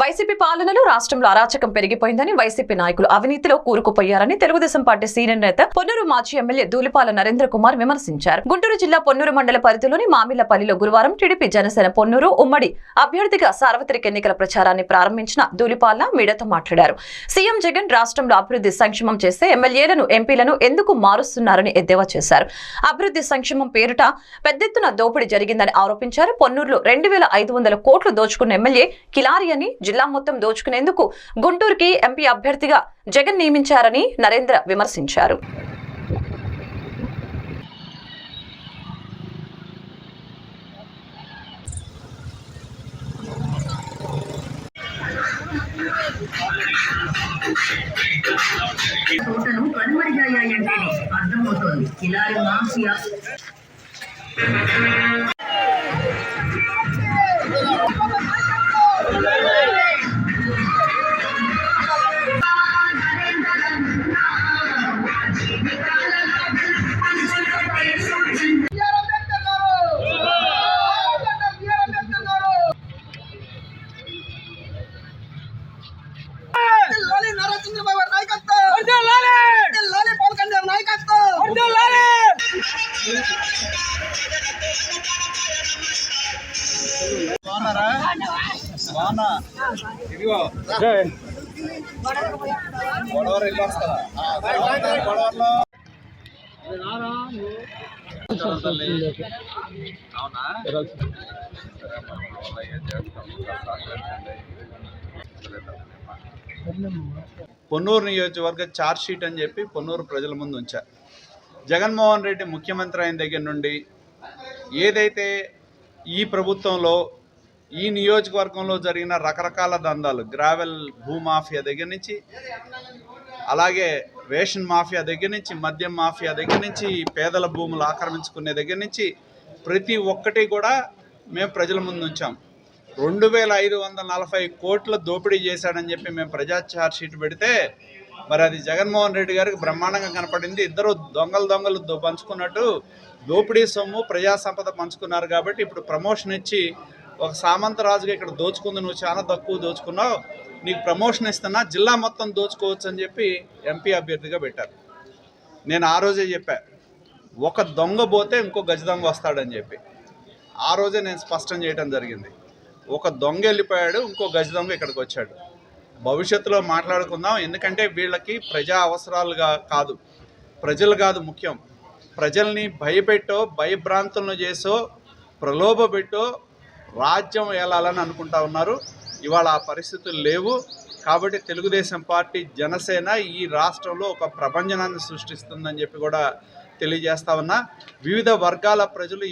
YCP పాలనలో రాష్ట్రంలో అరాచకం పెరిగిపోయిందని వైసీపీ నాయకులు అవినీతిలో కూరుకుపోయారని తెలుగుదేశం పార్టీ సీనియర్ నేత పొన్నూరు మాజీ ఎమ్మెల్యే దూలిపాల నరేంద్ర కుమార్ విమర్శించారు. గుంటూరు జిల్లా పొన్నూరు మండల పరిధిలోని మామిళ్ళపల్లిలో గురువారం టీడీపీ జనసేన పొన్నూరు ఉమ్మడి అభ్యర్థిగా సార్వత్రిక ఎన్నికల ప్రచారాన్ని ప్రారంభించిన దూలిపాల మీడియాతో మాట్లాడారు. సీఎం జగన్ రాష్ట్రంలో అభివృద్ధి సంక్షేమం చేస్తే ఎమ్మెల్యేలను ఎంపీలను ఎందుకు మారుస్తున్నారని ఎద్దేవా చేశారు. అభివృద్ధి సంక్షేమం పేరుట పెద్దెత్తున దోపిడీ జరిగిందని ఆరోపించారు. పొన్నూరులో రెండు వేల ఐదు వందల కోట్లు దోచుకున్న ఎమ్మెల్యే కిలారి అని జిల్లా మొత్తం దోచుకునేందుకు గుంటూరుకి ఎంపీ అభ్యర్థిగా జగన్ నియమించారని నరేంద్ర విమర్శించారు. తోటలు కనుమరుగయ్యాయంటేనే అర్థమవుతోంది. కిలారి మాఫియా. బాగున్నారా? బాగున్నా. ఇదిగో. పొన్నూరు నియోజకవర్గ చార్జ్ షీట్ అని చెప్పి పొన్నూరు ప్రజల ముందు ఉంచారు జగన్మోహన్ రెడ్డి ముఖ్యమంత్రి అయిన దగ్గర నుండి ఏదైతే ఈ ప్రభుత్వంలో ఈ నియోజకవర్గంలో జరిగిన రకరకాల దందాలు. గ్రావెల్ భూమాఫియా దగ్గర నుంచి అలాగే రేషన్ మాఫియా దగ్గర నుంచి మద్యం మాఫియా దగ్గర నుంచి పేదల భూములు ఆక్రమించుకునే దగ్గర నుంచి ప్రతి ఒక్కటి కూడా మేము ప్రజల ముందు ఉంచాం. రెండు వేల ఐదు వందల నలభై కోట్ల దోపిడీ చేశాడని చెప్పి మేము ప్రజా ఛార్జ్ షీట్ పెడితే మరి అది జగన్మోహన్ రెడ్డి గారికి బ్రహ్మాండంగా కనపడింది. ఇద్దరు దొంగలు దొంగలు దో- పంచుకున్నట్టు దోపిడీ సొమ్ము ప్రజా సంపద పంచుకున్నారు కాబట్టి ఇప్పుడు ప్రమోషన్ ఇచ్చి ఒక సామంత రాజుగా ఇక్కడ దోచుకుంది. నువ్వు చాలా తక్కువ దోచుకున్నావు. నీకు ప్రమోషన్ ఇస్తున్నా జిల్లా మొత్తం దోచుకోవచ్చు అని చెప్పి ఎంపీ అభ్యర్థిగా పెట్టారు. నేను ఆ రోజే చెప్పా ఒక దొంగ పోతే ఇంకో గజ దొంగ వస్తాడని చెప్పి. ఆ రోజే నేను స్పష్టం చేయడం జరిగింది. ఒక దొంగ వెళ్ళిపోయాడు ఇంకో గజ దొంగ ఇక్కడికి వచ్చాడు. భవిష్యత్తులో మాట్లాడుకుందాం ఎందుకంటే వీళ్ళకి ప్రజా అవసరాలుగా కాదు ప్రజలు కాదు ముఖ్యం. ప్రజల్ని భయపెట్టో భయభ్రాంతులను చేసో ప్రలోభ పెట్టో రాజ్యం ఏలాలని అనుకుంటా ఉన్నారు. ఇవాళ ఆ పరిస్థితులు లేవు. కాబట్టి తెలుగుదేశం పార్టీ జనసేన ఈ రాష్ట్రంలో ఒక ప్రపంచనాన్ని సృష్టిస్తుందని చెప్పి కూడా తెలియజేస్తా ఉన్నా. వివిధ వర్గాల ప్రజలు